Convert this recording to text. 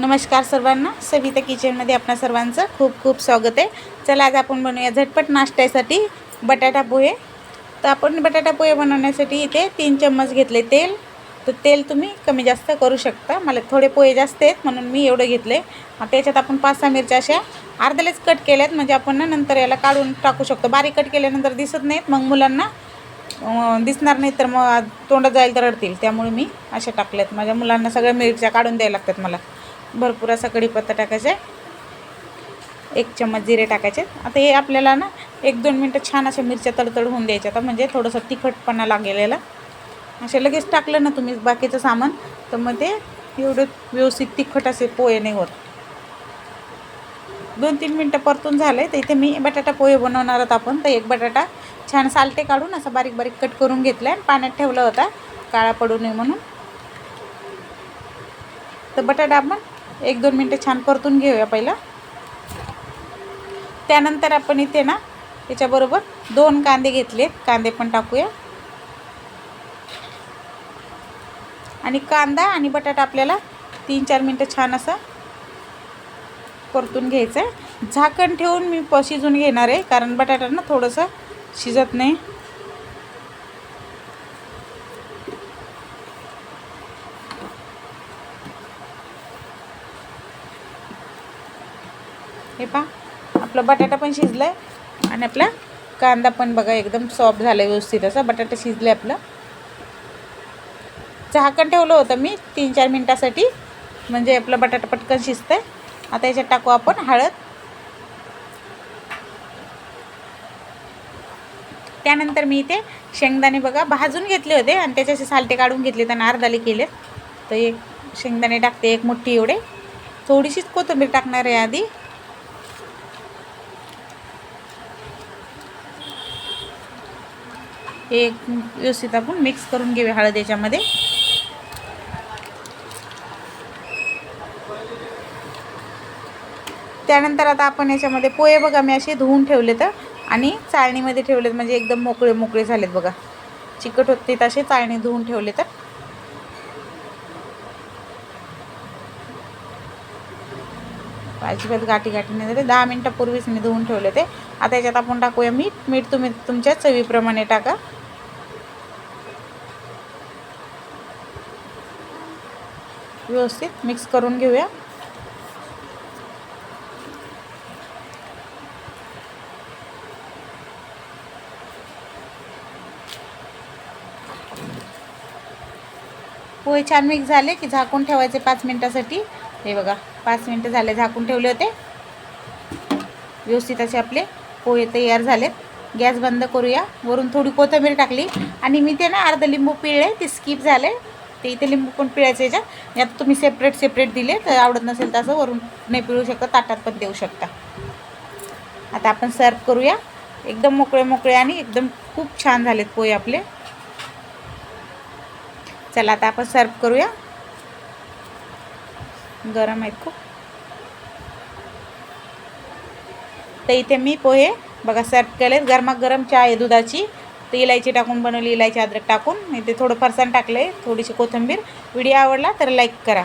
नमस्कार सर्वांना. सविता किचनमध्ये आपणा सर्वांचं खूप खूप स्वागत आहे. चला आज आपण बनवूया झटपट नाश्त्यासाठी बटाटा पोहे. तर आपण बटाटा पोहे बनवण्यासाठी इथे तीन चम्मच घेतले तेल. तर तेल तुम्ही कमी जास्त करू शकता. मला थोडे पोहे जास्त आहेत म्हणून मी एवढं घेतले. मग त्याच्यात आपण पाच सहा मिरच्या अशा अर्ध्यालाच कट केल्यात. म्हणजे आपण ना नंतर याला काढून टाकू शकतो. बारीक कट केल्यानंतर दिसत नाहीत. मग मुलांना दिसणार नाही तर मग तोंडात जाईल तर रडतील. त्यामुळे मी अशा टाकल्यात. माझ्या मुलांना सगळ्या मिरच्या काढून द्यायला लागतात मला. भरपूर असा कढीपत्ता टाकायचा आहे. एक चम्मच जिरे टाकायचे आता हे आपल्याला ना एक दोन मिनटं छान अशा मिरच्या तडतड होऊन द्यायच्या आता म्हणजे थोडंसं तिखटपणा लागलेला. असे लगेच टाकलं ना तुम्ही बाकीचं सामान तर मग ते एवढं व्यवस्थित तिखट असे पोहे नाही होत. दोन तीन मिनटं परतून झाले तर इथे मी बटाटा पोहे बनवणार आहोत आपण. तर एक बटाटा छान सालटे काढून असं बारीक बारीक कट करून घेतला आहे पाण्यात ठेवला होता. काळा पडू नये म्हणून. तर बटाटा आपण एक दोन मिनटं छान परतून घेऊया पहिला. त्यानंतर आपण इथे ना त्याच्याबरोबर दोन कांदे घेतले कांदे पण टाकूया. आणि कांदा आणि बटाटा आपल्याला तीन चार मिनटं छान असं परतून घ्यायचं आहे झाकण ठेवून मी प शिजून घेणार आहे कारण बटाटा ना थोडंसं शिजत नाही. हे पहा आपलं बटाटा पण शिजलं आहे आणि आपला कांदा पण बघा एकदम सॉफ्ट झाला आहे व्यवस्थित असं. बटाटा शिजलं आहे आपलं. झाकण ठेवलं होतं मी तीन चार मिनटासाठी. म्हणजे आपलं बटाटा पटकन शिजतं आहे आता याच्यात टाकू आपण हळद. त्यानंतर मी इथे शेंगदाणे बघा भाजून घेतले होते आणि त्याच्याशी सालटे काढून घेतले त्यांना अर्धाले केले तर एक शेंगदाणे टाकते एक मोठी एवढे. थोडीशीच कोथिंबीर टाकणार आहे आधी. हे व्यवस्थित आपण मिक्स करून घेऊया हळद याच्यामध्ये. त्यानंतर आता आपण याच्यामध्ये पोहे बघा मी असे धुवून ठेवले आणि चाळणीमध्ये ठेवलेत म्हणजे एकदम मोकळे मोकळे झालेत बघा. चिकट होते तसे चाळणी धुवून ठेवले तर अजिबात गाठी गाठी नाही झाले. दहा मिनटापूर्वीच मी धुवून ठेवले ते. आता याच्यात आपण टाकूया मीठ. मीठ तुम्ही तुमच्या चवीप्रमाणे टाका. व्यवस्थित मिक्स करून घेऊया. पोहे छान मिक्स झाले की झाकून ठेवायचे पाच मिनटासाठी. हे बघा पाच मिनटं झाले झाकून ठेवले होते. व्यवस्थित असे आपले पोहे तयार झालेत. गॅस बंद करूया. वरून थोडी कोथिंबीर टाकली. आणि मी ते ना अर्धं लिंबू पिळले ते स्किप झाले. ते इथे लिंबू पण पिळायचे याच्यात. यात तुम्ही सेपरेट सेपरेट दिले. तर आवडत नसेल तर असं वरून नाही पिळू शकत ताटात पण देऊ शकता. आता आपण सर्व करूया. एकदम मोकळे मोकळे आणि एकदम खूप छान झालेत पोहे आपले. चला आता आपण सर्व करूया. गरम आहेत खूप. तर इथे मी पोहे बघा सर्व केलेत. गरमागरम चहा आहे दुधाची. तर इलायची टाकून बनवली इलायची अद्रक टाकून. इथे थोडं फरसाण टाकलं आहे थोडीशी कोथिंबीर. व्हिडिओ आवडला तर लाईक करा.